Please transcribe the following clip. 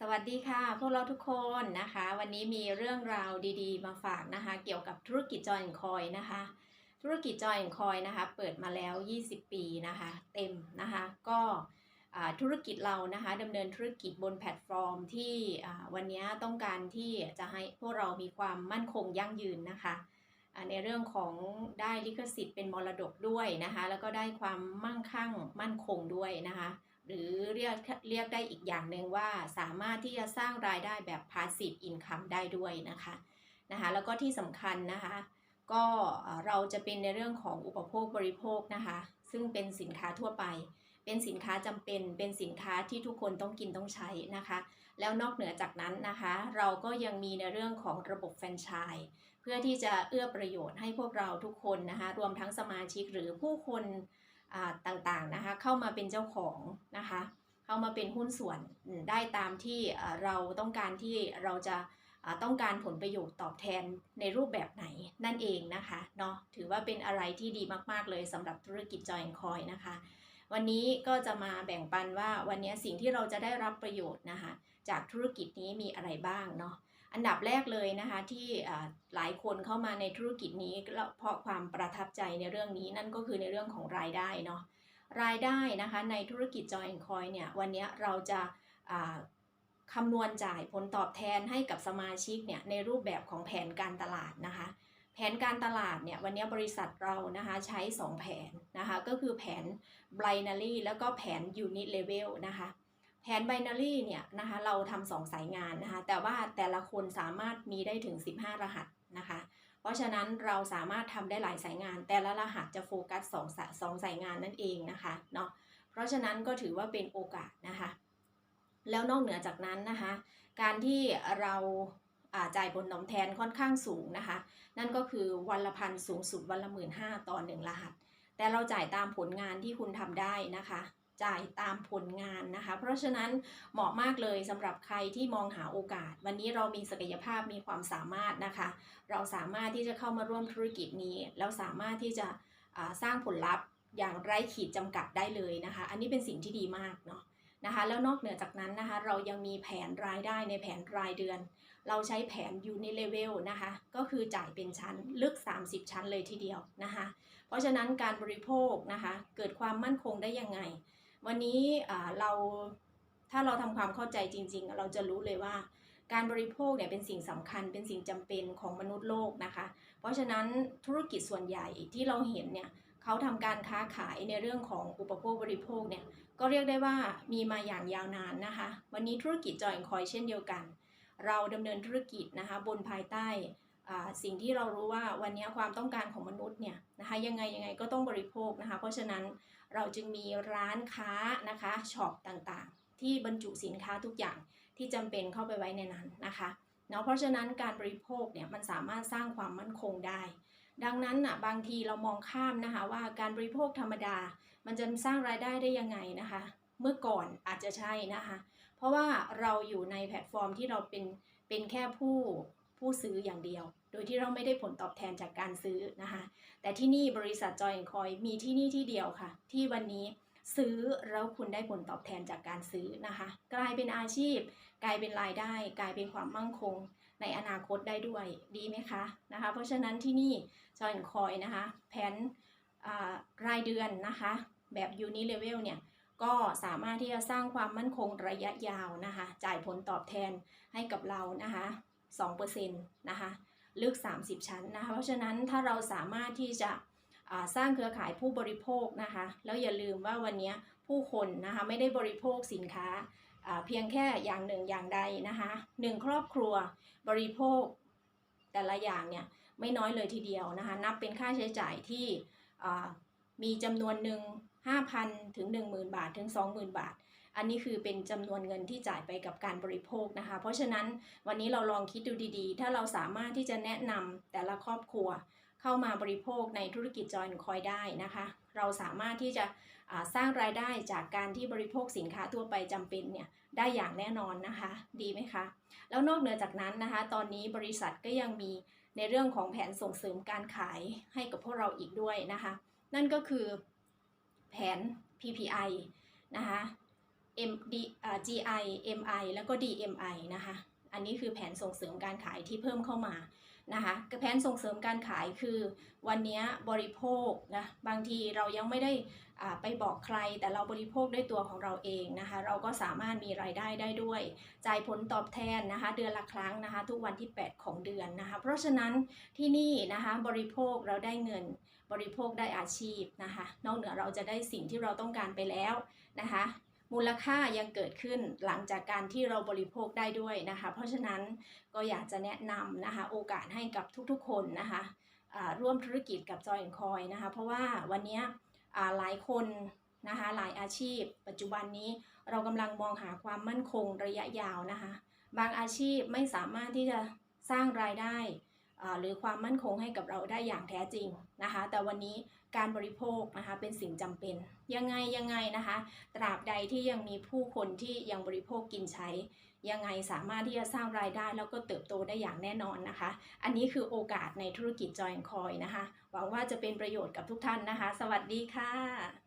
สวัสดีค่ะ พวกเราทุกคนนะคะ วันนี้มีเรื่องราวดีๆ มาฝากนะคะ เกี่ยวกับธุรกิจจอยคอยนะคะ ธุรกิจจอยคอยนะคะ เปิดมาแล้ว 20 ปีนะคะ เต็มนะคะ ก็ธุรกิจเรานะคะดำเนินธุรกิจบนแพลตฟอร์มที่วันนี้ต้องการที่จะให้พวกเรามีความมั่นคงยั่งยืนนะคะ ในเรื่องของได้ลิขสิทธิ์เป็นมรดกด้วยนะคะ แล้วก็ได้ความมั่งคั่งมั่นคงด้วยนะคะ หรือเรียกเรียกได้อีกอย่างหนึ่งว่าสามารถที่จะสร้างรายได้แบบ passive income ได้ด้วยนะคะนะคะแล้วก็ที่สำคัญนะคะก็เราจะเป็นในเรื่องของอุปโภคบริโภคนะคะ ซึ่งเป็นสินค้าทั่วไป เป็นสินค้าจำเป็น เป็นสินค้าที่ทุกคนต้องกินต้องใช้นะคะ แล้วนอกเหนือจากนั้นนะคะ เราก็ยังมีในเรื่องของระบบแฟรนไชส์เพื่อที่จะเอื้อประโยชน์ให้พวกเราทุกคนนะคะ รวมทั้งสมาชิกหรือผู้คน ต่างๆนะคะเข้ามาเป็นเจ้าของนะคะเข้ามาเป็นหุ้นส่วนได้ตามที่เราต้องการที่เราจะต้องการผลประโยชน์ตอบแทนในรูปแบบไหนนั่นเองนะคะเนาะถือว่าเป็นอะไรที่ดีมากๆเลยสำหรับธุรกิจจอยคอยนะคะ วันนี้ก็จะมาแบ่งปันว่าวันนี้สิ่งที่เราจะได้รับประโยชน์นะคะจากธุรกิจนี้มีอะไรบ้างเนาะ อันดับแรกเลยนะคะที่หลายคนเข้ามาในธุรกิจนี้เพราะความประทับใจในเรื่องนี้นั่นก็คือในเรื่องของรายได้เนาะรายได้นะคะในธุรกิจ Joy Coin เนี่ยวันนี้เราจะคำนวณจ่ายผลตอบแทนให้กับสมาชิกเนี่ยในรูปแบบของแผนการตลาดนะคะแผนการตลาดเนี่ยวันนี้บริษัทเรานะคะใช้ 2 แผนนะคะก็คือแผน binary แล้วก็แผน unit level นะคะ แผน binary เนี่ยนะคะเราทำสองสายงานนะคะแต่ว่าแต่ละคนสามารถมีได้ถึง 15 รหัสนะคะเพราะฉะนั้นเราสามารถทำได้หลายสายงาน แต่ละรหัสจะโฟกัสสองสายสองสายงานนั่นเองนะคะเนาะเพราะฉะนั้นก็ถือว่าเป็นโอกาสนะคะแล้วนอกเหนือจากนั้นนะคะการที่เราอ่าจ่ายผลตอบแทนค่อนข้างสูงนะคะนั่นก็คือวันละพันสูงสุดวันละหมื่นห้าต่อหนึ่งรหัส แต่เราจ่ายตามผลงานที่คุณทำได้นะคะ จ่ายตามผลงานนะคะ เพราะฉะนั้นเหมาะมากเลยสำหรับใครที่มองหาโอกาส วันนี้เรามีศักยภาพมีความสามารถนะคะ เราสามารถที่จะเข้ามาร่วมธุรกิจนี้ แล้วสามารถที่จะสร้างผลลัพธ์อย่างไร้ขีดจำกัดได้เลยนะคะ อันนี้เป็นสิ่งที่ดีมากเนาะนะคะแล้วนอกเหนือจากนั้นนะคะ เรายังมีแผนรายได้ในแผนรายเดือน เราใช้แผน unit level นะคะ ก็คือจ่ายเป็นชั้นลึก 30 ชั้นเลยทีเดียวนะคะ เพราะฉะนั้นการบริโภคนะคะ เกิดความมั่นคงได้ยังไง วันนี้อ่าเราถ้าเราทำความเข้าใจจริง ๆ เราจะรู้เลยว่า การบริโภคเนี่ยเป็นสิ่งสำคัญเป็นสิ่งจำเป็นของมนุษย์โลกนะคะ เพราะฉะนั้นธุรกิจส่วนใหญ่ที่เราเห็นเนี่ยเขาทำการค้าขายในเรื่องของอุปโภคบริโภคเนี่ยก็เรียกได้ว่ามีมาอย่างยาวนานนะคะ วันนี้ธุรกิจจอยคอยเช่นเดียวกัน เราดำเนินธุรกิจนะคะบนภายใต้ สิ่งที่เรารู้ว่าวันนี้ความต้องการของมนุษย์เนี่ยนะคะยังไงยังไงก็ต้องบริโภคนะคะ เพราะฉะนั้นเราจึงมีร้านค้านะคะช็อปต่างๆ ที่บรรจุสินค้าทุกอย่างที่จำเป็นเข้าไปไว้ในนั้นนะคะเนาะเพราะฉะนั้นการบริโภคเนี่ยมันสามารถสร้างความมั่นคงได้ ดังนั้นน่ะบางทีเรามองข้ามนะคะว่าการบริโภคธรรมดา มันจะสร้างรายได้ได้ยังไงนะคะ เมื่อก่อนอาจจะใช่นะคะ เพราะว่าเราอยู่ในแพลตฟอร์มที่เราเป็นเป็นแค่ผู้ ผู้ซื้ออย่างเดียว โดยที่เราไม่ได้ผลตอบแทนจากการซื้อนะคะ แต่ที่นี่บริษัทจอยคอยมีที่นี่ที่เดียวค่ะ ที่วันนี้ซื้อแล้วคุณได้ผลตอบแทนจากการซื้อนะคะ กลายเป็นอาชีพ กลายเป็นรายได้ กลายเป็นความมั่งคง ในอนาคตได้ด้วยดีไหมคะนะคะ เพราะฉะนั้นที่นี่จอยคอยนะคะแผนอ่ารายเดือนนะคะ แบบยูนิเลเวลเนี่ยก็สามารถที่จะสร้างความมั่นคงระยะยาวนะคะ จ่ายผลตอบแทนให้กับเรานะคะ 2%นะคะลึก 30 ชั้นนะคะเพราะฉะนั้นถ้าเราสามารถที่จะสร้างเครือข่ายผู้บริโภคนะคะแล้วอย่าลืมว่าวันนี้ผู้คนนะคะไม่ได้บริโภคสินค้าเพียงแค่อย่างหนึ่งอย่างใดนะคะหนึ่งครอบครัวบริโภคแต่ละอย่างเนี่ยไม่น้อยเลยทีเดียวนะคะนับเป็นค่าใช้จ่ายที่มีจำนวนหนึ่ง5,000 ถึง 10,000 บาท ถึง 20,000 บาท อันนี้คือเป็นจำนวนเงินที่จ่ายไปกับการบริโภคนะคะ เพราะฉะนั้นวันนี้เราลองคิดดูดีๆ ถ้าเราสามารถที่จะแนะนำแต่ละครอบครัวเข้ามาบริโภคในธุรกิจจอยคอยได้นะคะ เราสามารถที่จะสร้างรายได้จากการที่บริโภคสินค้าทั่วไปจำเป็นเนี่ยได้อย่างแน่นอนนะคะ ดีไหมคะ แล้วนอกเหนือจากนั้นนะคะ ตอนนี้บริษัทก็ยังมีในเรื่องของแผนส่งเสริมการขายให้กับพวกเราอีกด้วยนะคะ นั่นก็คือแผน PPI นะคะ M D อ่า GI MI แล้วก็ DMI นะคะ อันนี้คือแผนส่งเสริมการขายที่เพิ่มเข้ามานะคะแผนส่งเสริมการขายคือวันนี้บริโภคนะบางทีเรายังไม่ได้อ่าไปบอกใคร แต่เราบริโภคด้วยตัวของเราเองนะคะเราก็สามารถมีรายได้ได้ด้วย จ่ายผลตอบแทนนะคะเดือนละครั้งนะคะทุกวันที่ 8 ของเดือนนะคะเพราะฉะนั้นที่นี่นะคะบริโภคเราได้เงินบริโภคได้อาชีพนะคะนอกเหนือเราจะได้สิ่งที่เราต้องการไปแล้วนะคะ มูลค่ายังเกิดขึ้นหลังจากการที่เราบริโภคได้ด้วยนะคะ เพราะฉะนั้นก็อยากจะแนะนำนะคะโอกาสให้กับทุกๆคนนะคะร่วมธุรกิจกับ Joy Coin นะคะ เพราะว่าวันนี้หลายคนนะคะหลายอาชีพ ปัจจุบันนี้เรากำลังมองหาความมั่นคงระยะยาวนะคะ บางอาชีพไม่สามารถที่จะสร้างรายได้ หรือความมั่นคงให้กับเราได้อย่างแท้จริงนะคะ แต่วันนี้การบริโภคนะคะเป็นสิ่งจำเป็น ยังไงยังไงนะคะ ตราบใดที่ยังมีผู้คนที่ยังบริโภคกินใช้ ยังไงสามารถที่จะสร้างรายได้แล้วก็เติบโตได้อย่างแน่นอนนะคะ อันนี้คือโอกาสในธุรกิจ Join Coin นะคะ หวังว่าจะเป็นประโยชน์กับทุกท่านนะคะ สวัสดีค่ะ